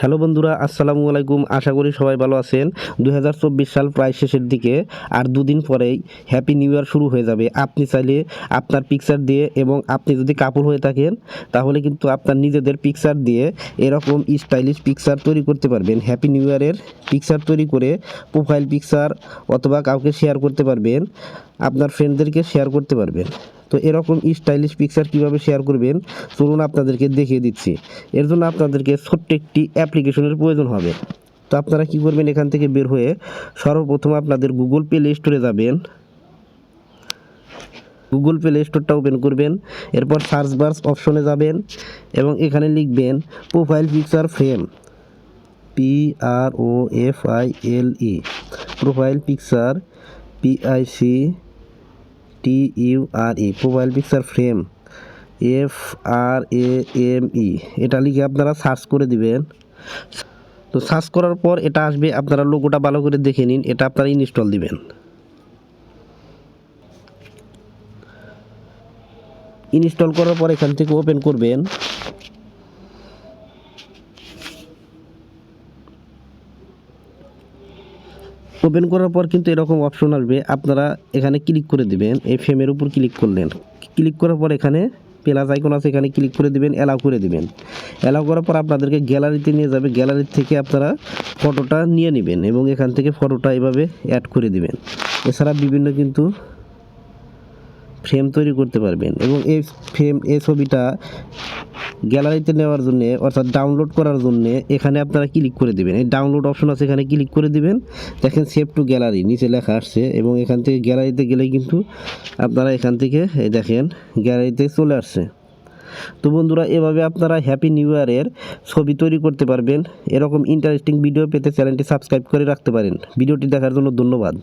Hello বন্ধুরা, আসসালামু আলাইকুম। আশা করি সবাই ভালো আছেন। দু হাজার চব্বিশ সাল প্রায় শেষের দিকে আর দুদিন পরেই হ্যাপি নিউ ইয়ার শুরু হয়ে যাবে। আপনি চাইলে আপনার পিকচার দিয়ে এবং আপনি যদি কাপড় হয়ে থাকেন, তাহলে কিন্তু আপনার নিজেদের পিকচার দিয়ে এরকম স্টাইলিশ পিকচার তৈরি করতে পারবেন। হ্যাপি নিউ ইয়ারের পিকচার তৈরি করে প্রোফাইল পিকচার অথবা কাউকে শেয়ার করতে পারবেন। আপনার ফ্রেন্ডদেরকে শেয়ার করতে পারবেন। তো এরকম স্টাইলিশ পিকচার কীভাবে শেয়ার করবেন? চলুন আপনাদেরকে দেখিয়ে দিচ্ছি। এর জন্য আপনাদেরকে ছোট্ট একটি অ্যাপ্লিকেশনের প্রয়োজন হবে। তো আপনারা কি করবেন এখান থেকে বের হয়ে সর্বপ্রথম আপনাদের গুগল প্লে স্টোরে যাবেন। গুগল প্লে স্টোরটা ওপেন করবেন। এরপর সার্চ বার্স অপশনে যাবেন এবং এখানে লিখবেন profile picture frame P R O F I L E profile picture P I C T U R E profile picture frame F R A M E এটা লিখে আপনারা সার্চ করে দিবেন। তো সার্চ করার পর এটা আসবে, আপনারা লোগোটা ভালো করে দেখে নিন, এটা আপনারা ইনস্টল দিবেন। ইনস্টল করার পর এখান থেকে ওপেন করবেন। ওপেন করার পর কিন্তু এরকম অপশন আসবে। আপনারা এখানে ক্লিক করে দিবেন, এই ফ্রেমের উপর ক্লিক করলেন। ক্লিক করার পর এখানে প্লাস আইকন আছে, এখানে ক্লিক করে দিবেন অ্যালাউ করে দিবেন। অ্যালাউ করার পর আপনাদেরকে গ্যালারিতে নিয়ে যাবে। গ্যালারি থেকে আপনারা ফটোটা নিয়ে নেবেন এবং এখান থেকে ফটোটা এভাবে অ্যাড করে দিবেন। এছাড়া বিভিন্ন কিন্তু ফ্রেম তৈরি করতে পারবেন এবং এই ফ্রেম এই ছবিটা গ্যালারিতে নেওয়ার জন্য, অর্থাৎ ডাউনলোড করার জন্য এখানে আপনারা ক্লিক করে দেবেন। এই ডাউনলোড অপশন আছে, এখানে ক্লিক করে দিবেন। দেখেন সেভ টু গ্যালারি নিচে লেখা আসছে এবং এখান থেকে গ্যালারিতে গেলে কিন্তু আপনারা এখান থেকে, এই দেখেন গ্যালারিতে চলে আসছে। তো বন্ধুরা, এভাবে আপনারা হ্যাপি নিউ ইয়ারের ছবি তৈরি করতে পারবেন। এরকম ইন্টারেস্টিং ভিডিও পেতে চ্যানেলটি সাবস্ক্রাইব করে রাখতে পারেন। ভিডিওটি দেখার জন্য ধন্যবাদ।